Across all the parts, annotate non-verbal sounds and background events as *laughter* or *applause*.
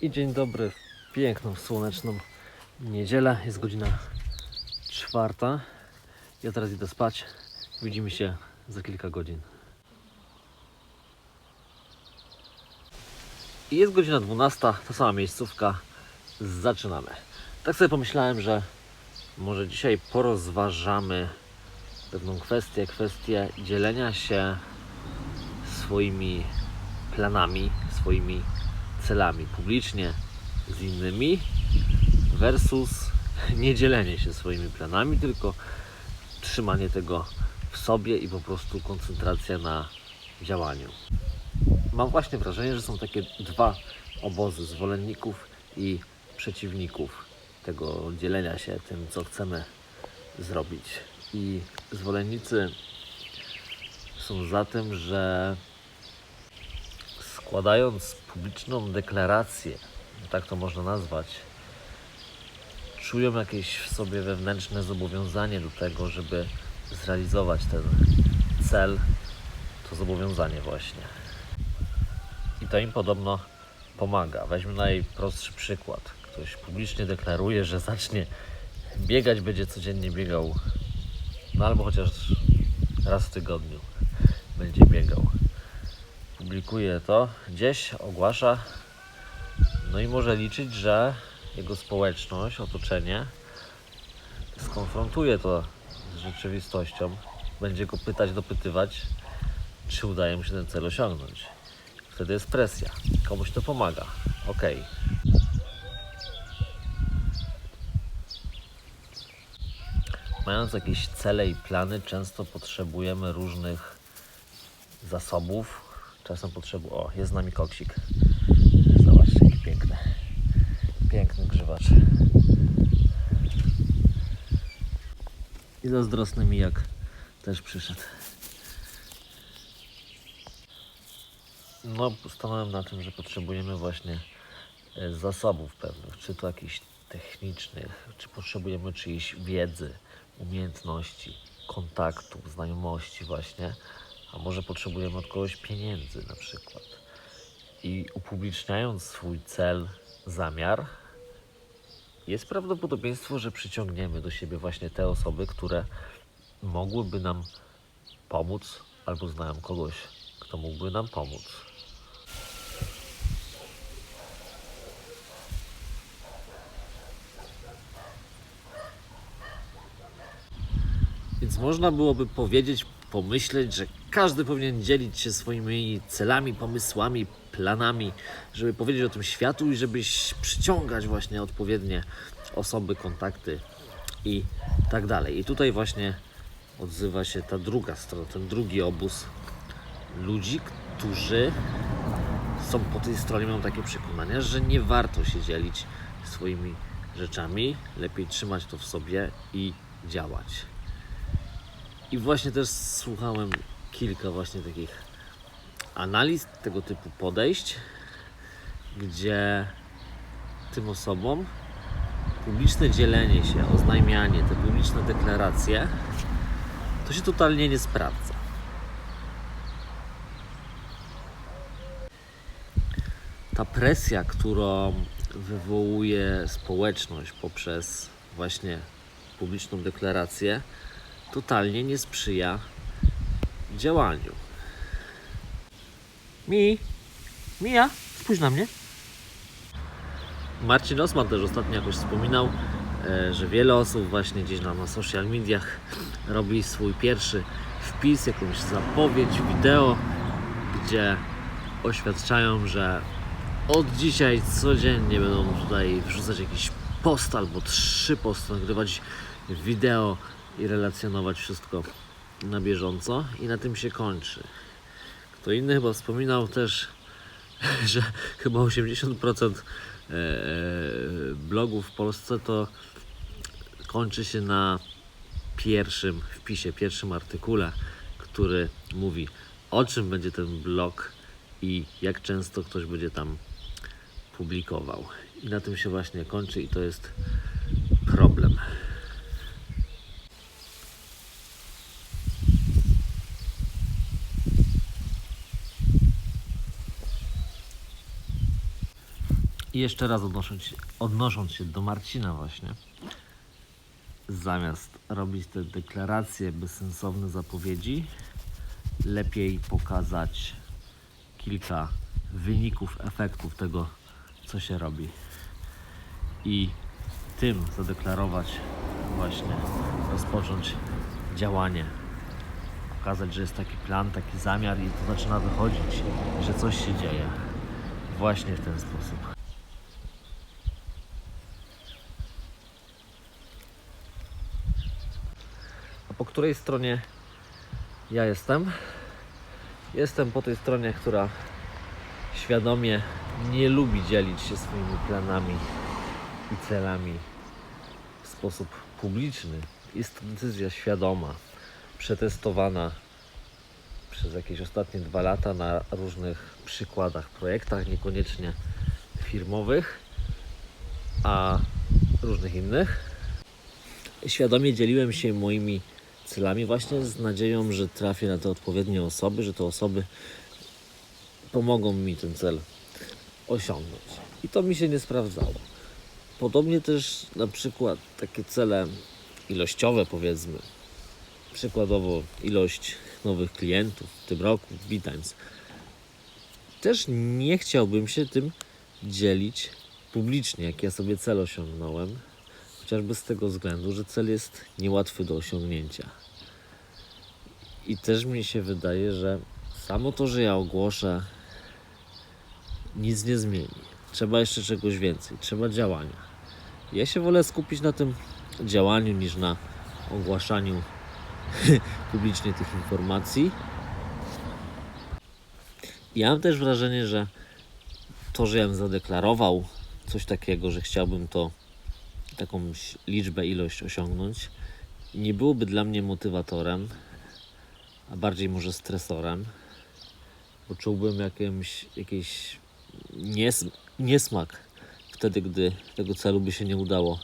I dzień dobry, w piękną, słoneczną niedzielę. Jest godzina czwarta. Ja teraz idę spać. Widzimy się za kilka godzin. I jest godzina 12, ta sama miejscówka. Zaczynamy. Tak sobie pomyślałem, że może dzisiaj porozważamy pewną kwestię, kwestię dzielenia się swoimi planami, swoimi celami publicznie z innymi versus niedzielenie się swoimi planami, tylko trzymanie tego w sobie i po prostu koncentracja na działaniu. Mam właśnie wrażenie, że są takie dwa obozy zwolenników i przeciwników tego dzielenia się tym, co chcemy zrobić. I zwolennicy są za tym, że składając publiczną deklarację, tak to można nazwać, czują jakieś w sobie wewnętrzne zobowiązanie do tego, żeby zrealizować ten cel, to zobowiązanie właśnie. I to im podobno pomaga. Weźmy najprostszy przykład. Ktoś publicznie deklaruje, że zacznie biegać, będzie codziennie biegał, no albo chociaż raz w tygodniu będzie biegał publikuje to gdzieś, ogłasza, no i może liczyć, że jego społeczność, otoczenie skonfrontuje to z rzeczywistością, będzie go pytać, dopytywać, czy udaje mu się ten cel osiągnąć. Wtedy jest presja, komuś to pomaga, okej. Mając jakieś cele i plany, często potrzebujemy różnych zasobów. Czasem potrzebu. O, jest z nami koksik. Zobaczcie, jaki piękny. Piękny grzywacz. I zazdrosny mi jak też przyszedł. No, stanąłem na tym, że potrzebujemy właśnie e, zasobów pewnych, czy to jakichś technicznych, czy potrzebujemy czyjejś wiedzy, umiejętności, kontaktów, znajomości właśnie, a może potrzebujemy od kogoś pieniędzy na przykład. I upubliczniając swój cel, zamiar, jest prawdopodobieństwo, że przyciągniemy do siebie właśnie te osoby, które mogłyby nam pomóc, albo znają kogoś, kto mógłby nam pomóc. Więc można byłoby powiedzieć, pomyśleć, że każdy powinien dzielić się swoimi celami, pomysłami, planami, żeby powiedzieć o tym światu i żeby przyciągać właśnie odpowiednie osoby, kontakty i tak dalej. I tutaj właśnie odzywa się ta druga strona, ten drugi obóz ludzi, którzy są po tej stronie, mają takie przekonania, że nie warto się dzielić swoimi rzeczami, lepiej trzymać to w sobie i działać. I właśnie też słuchałem kilka właśnie takich analiz, tego typu podejść, gdzie tym osobom publiczne dzielenie się, oznajmianie, te publiczne deklaracje, to się totalnie nie sprawdza. Ta presja, którą wywołuje społeczność poprzez właśnie publiczną deklarację, totalnie nie sprzyja działaniu. Mi, Mija, spójrz na mnie. Marcin Osman też ostatnio jakoś wspominał, e, że wiele osób właśnie gdzieś tam na social mediach robi swój pierwszy wpis, jakąś zapowiedź, wideo, gdzie oświadczają, że od dzisiaj codziennie będą tutaj wrzucać jakiś post albo trzy posty, nagrywać wideo i relacjonować wszystko na bieżąco i na tym się kończy. Kto inny chyba wspominał też, *laughs* że chyba 80% e, blogów w Polsce to kończy się na pierwszym wpisie, pierwszym artykule, który mówi o czym będzie ten blog i jak często ktoś będzie tam publikował. I na tym się właśnie kończy i to jest problem. I jeszcze raz odnosząc się, odnosząc się do Marcina właśnie, zamiast robić te deklaracje, bezsensowne zapowiedzi, lepiej pokazać kilka wyników, efektów tego, co się robi. I tym zadeklarować właśnie, rozpocząć działanie. Pokazać, że jest taki plan, taki zamiar i to zaczyna wychodzić, że coś się dzieje. Właśnie w ten sposób. A po której stronie ja jestem? Jestem po tej stronie, która świadomie nie lubi dzielić się swoimi planami i celami w sposób publiczny. Jest to decyzja świadoma, przetestowana przez jakieś ostatnie dwa lata na różnych przykładach, projektach, niekoniecznie firmowych, a różnych innych. Świadomie dzieliłem się moimi celami właśnie z nadzieją, że trafię na te odpowiednie osoby, że te osoby pomogą mi ten cel osiągnąć. I to mi się nie sprawdzało. Podobnie też na przykład takie cele ilościowe powiedzmy. Przykładowo ilość nowych klientów w tym roku w BeTimes. Też nie chciałbym się tym dzielić publicznie, jak ja sobie cel osiągnąłem. Chociażby z tego względu, że cel jest niełatwy do osiągnięcia. I też mi się wydaje, że samo to, że ja ogłoszę, nic nie zmieni. Trzeba jeszcze czegoś więcej, trzeba działania. Ja się wolę skupić na tym działaniu niż na ogłaszaniu *laughs* publicznie tych informacji. Ja mam też wrażenie, że to, że ja bym zadeklarował coś takiego, że chciałbym to taką liczbę, ilość osiągnąć, nie byłoby dla mnie motywatorem, a bardziej może stresorem, bo czułbym jakimś, jakiś nies, niesmak wtedy, gdy tego celu by się nie udało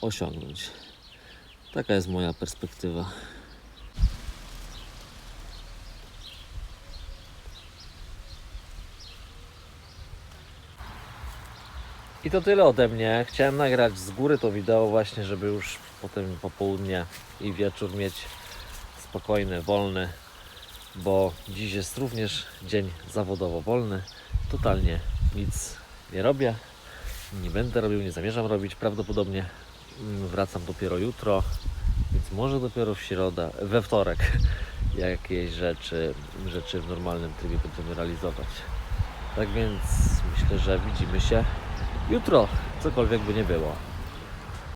osiągnąć. Taka jest moja perspektywa. I to tyle ode mnie. Chciałem nagrać z góry to wideo właśnie, żeby już potem popołudnie i wieczór mieć spokojny, wolny, bo dziś jest również dzień zawodowo wolny. Totalnie nic nie robię, nie będę robił, nie zamierzam robić. Prawdopodobnie mm, wracam dopiero jutro, więc może dopiero w środę, we wtorek *laughs* jakieś rzeczy, rzeczy w normalnym trybie będziemy realizować. Tak więc myślę, że widzimy się jutro, cokolwiek by nie było.